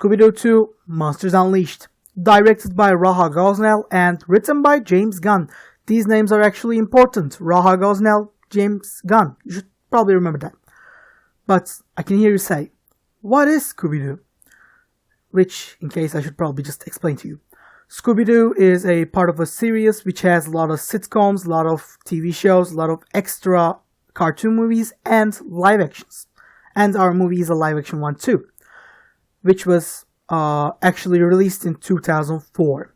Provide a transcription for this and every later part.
Scooby-Doo 2 Monsters Unleashed, directed by Raha Gosnell and written by James Gunn. These names are actually important. Raha Gosnell, James Gunn. You should probably remember that. But I can hear you say, what is Scooby-Doo? Which, in case I should probably just explain to you. Scooby-Doo is a part of a series which has a lot of sitcoms, a lot of TV shows, a lot of extra cartoon movies, and live actions. And our movie is a live action one too, which was uh, actually released in 2004.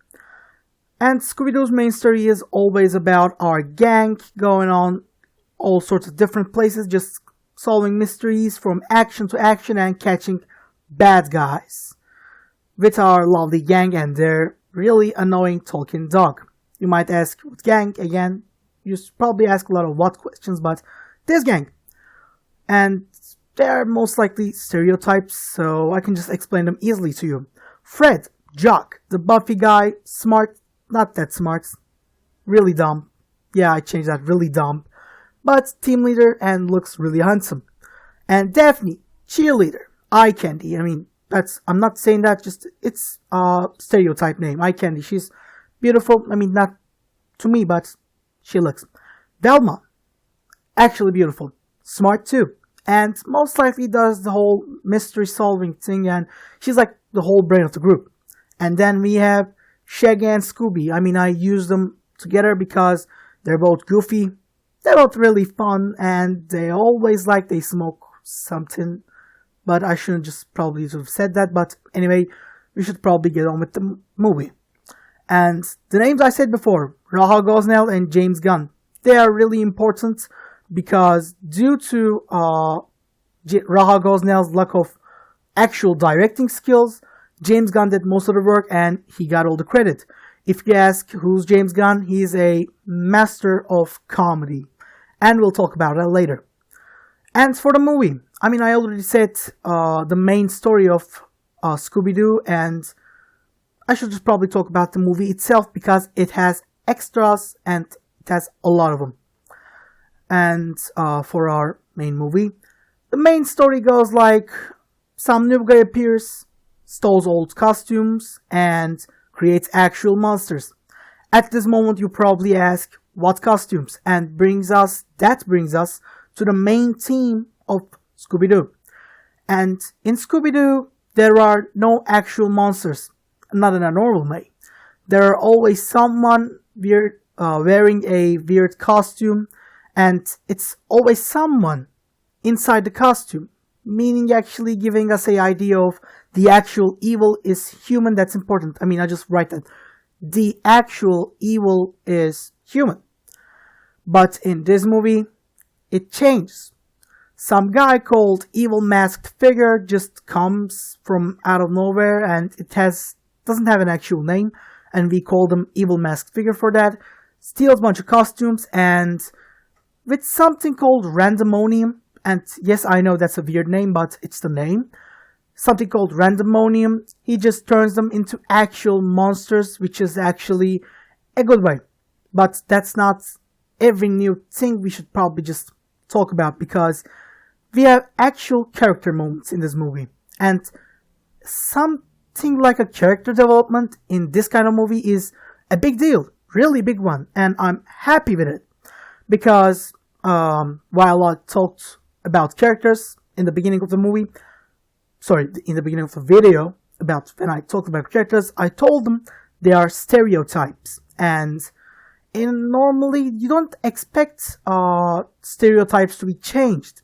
And Scooby-Doo's main story is always about our gang going on all sorts of different places, just solving mysteries from action to action and catching bad guys with our lovely gang and their really annoying talking dog. You might ask, what gang? Again, you probably ask a lot of what questions, but this gang. And they're most likely stereotypes, so I can just explain them easily to you. Fred, Jock, the Buffy guy, smart, not that smart, really dumb. Yeah, I changed that, really dumb. But team leader and looks really handsome. And Daphne, cheerleader, eye candy. I mean, that's I'm not saying that. Just it's a stereotype name. Eye candy. She's beautiful. I mean, not to me, but she looks. Velma, actually beautiful, smart too, and most likely does the whole mystery solving thing. And she's like the whole brain of the group. And then we have Shaggy and Scooby. I mean, I use them together because they're both goofy. They're both really fun, and they always like they smoke something but I shouldn't just probably have said that. But anyway, we should probably get on with the movie. And the names I said before, Raha Gosnell and James Gunn, they are really important because due to uh, Raha Gosnell's lack of actual directing skills, James Gunn did most of the work and he got all the credit. If you ask who's James Gunn, he's a master of comedy. And we'll talk about that later. And for the movie, I mean, I already said uh, the main story of uh, Scooby Doo, and I should just probably talk about the movie itself because it has extras and it has a lot of them. And uh, for our main movie, the main story goes like some new guy appears, steals old costumes, and creates actual monsters. At this moment, you probably ask, what costumes? And brings us, that brings us to the main theme of Scooby Doo. And in Scooby Doo, there are no actual monsters, not in a normal way. There are always someone weird, uh, wearing a weird costume, and it's always someone inside the costume, meaning actually giving us a idea of the actual evil is human. That's important. I mean, I just write that. The actual evil is human. But in this movie, it changes. Some guy called Evil Masked Figure just comes from out of nowhere and it has doesn't have an actual name and we call them Evil Masked Figure for that. Steals a bunch of costumes and with something called Randomonium and yes I know that's a weird name but it's the name. Something called Randomonium. He just turns them into actual monsters which is actually a good way. But that's not every new thing we should probably just talk about because we have actual character moments in this movie. And something like a character development in this kind of movie is a big deal, really big one. And I'm happy with it because um, while I talked about characters in the beginning of the movie, sorry, in the beginning of the video about when I talked about characters, I told them they are stereotypes. And in normally you don't expect uh, stereotypes to be changed.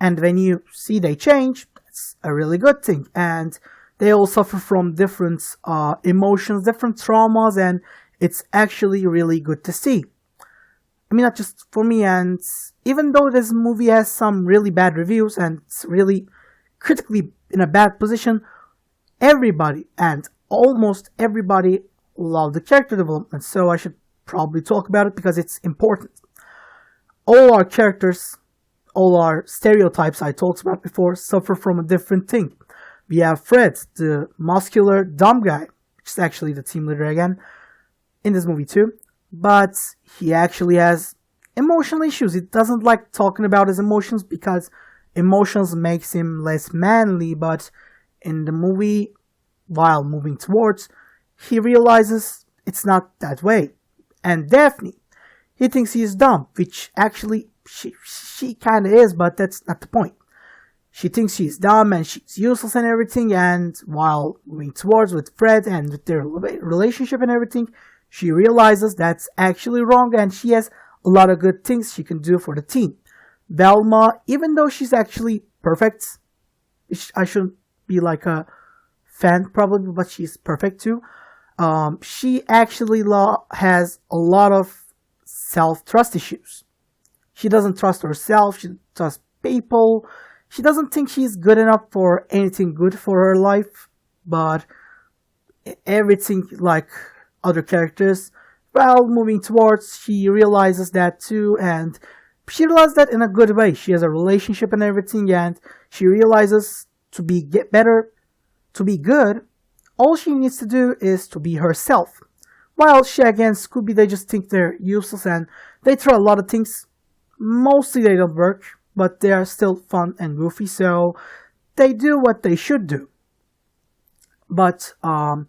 And when you see they change that's a really good thing. And they all suffer from different uh, emotions different traumas and it's actually really good to see i mean not just for me and even though this movie has some really bad reviews and it's really critically in a bad position everybody and almost everybody love the character development so i should probably talk about it because it's important. All our characters, all our stereotypes I talked about before, suffer from a different thing. We have Fred, the muscular, dumb guy, which is actually the team leader again, in this movie too. But he actually has emotional issues. He doesn't like talking about his emotions because emotions makes him less manly. But in the movie, while moving towards, he realizes it's not that way. And Daphne, he thinks he is dumb, which actually she, she kinda is, but that's not the point. She thinks she's dumb and she's useless and everything, and while moving towards with Fred and with their relationship and everything, she realizes that's actually wrong and she has a lot of good things she can do for the team. Velma, even though she's actually perfect, I shouldn't be like a fan probably, but she's perfect too. Um, she actually has a lot of self trust issues. She doesn't trust herself. She trusts people. She doesn't think she's good enough for anything good for her life. But everything like other characters, well, moving towards, she realizes that too, and she realizes that in a good way. She has a relationship and everything, and she realizes to be get better, to be good, all she needs to do is to be herself. While Shaggy and Scooby, they just think they're useless and they try a lot of things. Mostly they don't work, but they are still fun and goofy, so they do what they should do. But um,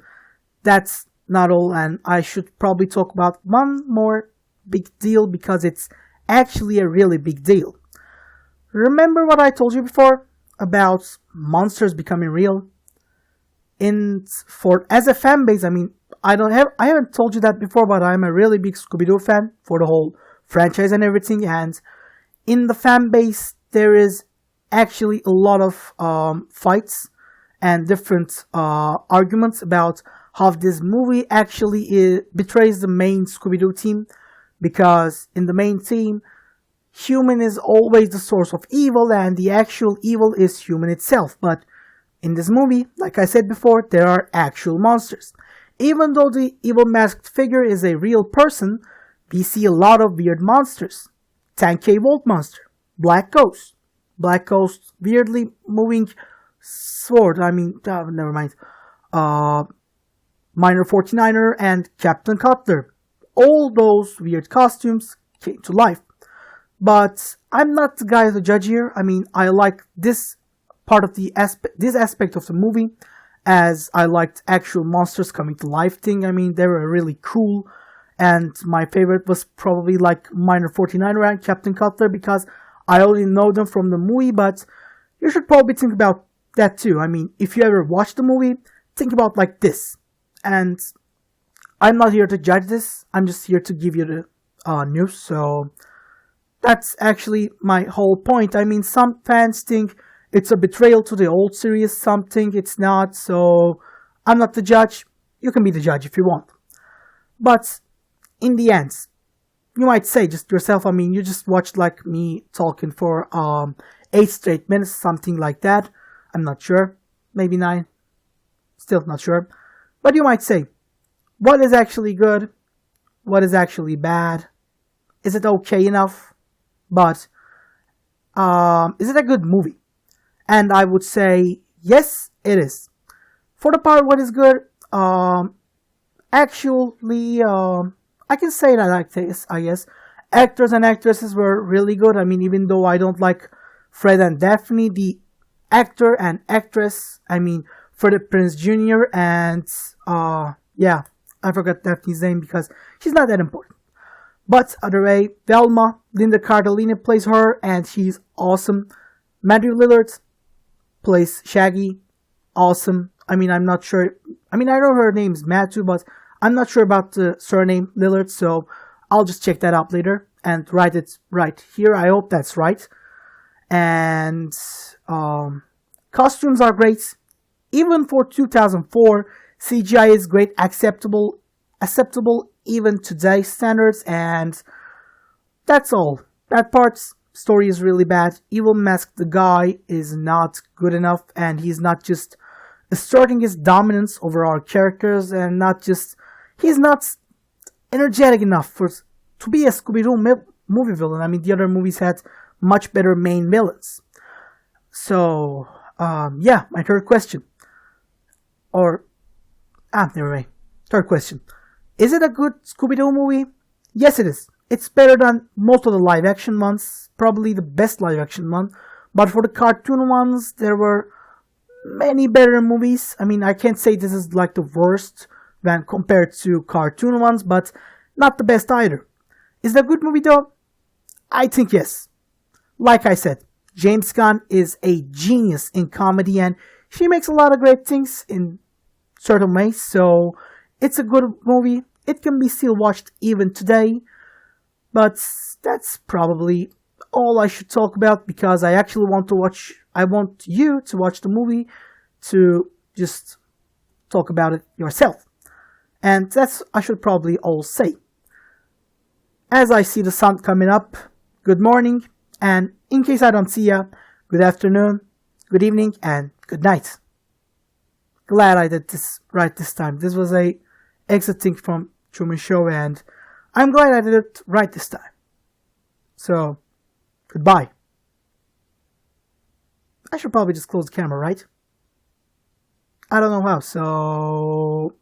that's not all, and I should probably talk about one more big deal because it's actually a really big deal. Remember what I told you before about monsters becoming real? In for as a fan base, I mean, I don't have I haven't told you that before, but I'm a really big Scooby Doo fan for the whole franchise and everything. And in the fan base, there is actually a lot of um, fights and different uh, arguments about how this movie actually is, betrays the main Scooby-Doo team because in the main team, human is always the source of evil and the actual evil is human itself. But in this movie, like I said before, there are actual monsters. Even though the evil masked figure is a real person, we see a lot of weird monsters. 10k Volt Monster, Black Ghost, Black Ghost, weirdly moving sword, I mean, uh, never mind. Uh, Miner 49er, and Captain Cutler. All those weird costumes came to life. But I'm not the guy to judge here. I mean, I like this part of the aspect, this aspect of the movie, as I liked actual monsters coming to life thing. I mean, they were really cool. And my favorite was probably like Minor 49er and Captain Cutler because I only know them from the movie, but you should probably think about that too. I mean, if you ever watch the movie, think about like this and I'm not here to judge this. I'm just here to give you the uh, news. So that's actually my whole point. I mean, some fans think it's a betrayal to the old series. Some think it's not. So I'm not the judge. You can be the judge if you want. But in the end, you might say just yourself. I mean, you just watched like me talking for um eight straight minutes, something like that. I'm not sure. Maybe nine. Still not sure. But you might say, what is actually good? What is actually bad? Is it okay enough? But um, is it a good movie? And I would say, yes, it is. For the part what is good, um, actually, um, I can say that like this, I guess. Actors and actresses were really good. I mean, even though I don't like Fred and Daphne, the actor and actress, I mean, Freddie Prince Jr. and uh yeah, I forgot Daphne's name because she's not that important. But other way, Velma, Linda Cardellini plays her and she's awesome. Matthew Lillard plays Shaggy, awesome. I mean, I'm not sure. I mean, I know her name's Matthew, but I'm not sure about the surname Lillard, so I'll just check that up later and write it right here. I hope that's right. And um, costumes are great. Even for 2004, CGI is great, acceptable, acceptable even today's standards, and that's all. That part's story is really bad. Evil Mask the guy is not good enough, and he's not just asserting his dominance over our characters, and not just he's not energetic enough for to be a Scooby Doo movie villain. I mean, the other movies had much better main villains. So, um, yeah, my third question or ah, never mind. Third question: Is it a good Scooby-Doo movie? Yes, it is. It's better than most of the live-action ones. Probably the best live-action one. But for the cartoon ones, there were many better movies. I mean, I can't say this is like the worst when compared to cartoon ones, but not the best either. Is it a good movie though? I think yes. Like I said, James Gunn is a genius in comedy and she makes a lot of great things in ways, so it's a good movie. It can be still watched even today, but that's probably all I should talk about because I actually want to watch, I want you to watch the movie to just talk about it yourself. And that's, I should probably all say. As I see the sun coming up, good morning, and in case I don't see ya, good afternoon, good evening, and good night. Glad I did this right this time. This was a exiting from Truman Show, and I'm glad I did it right this time. So, goodbye. I should probably just close the camera, right? I don't know how, so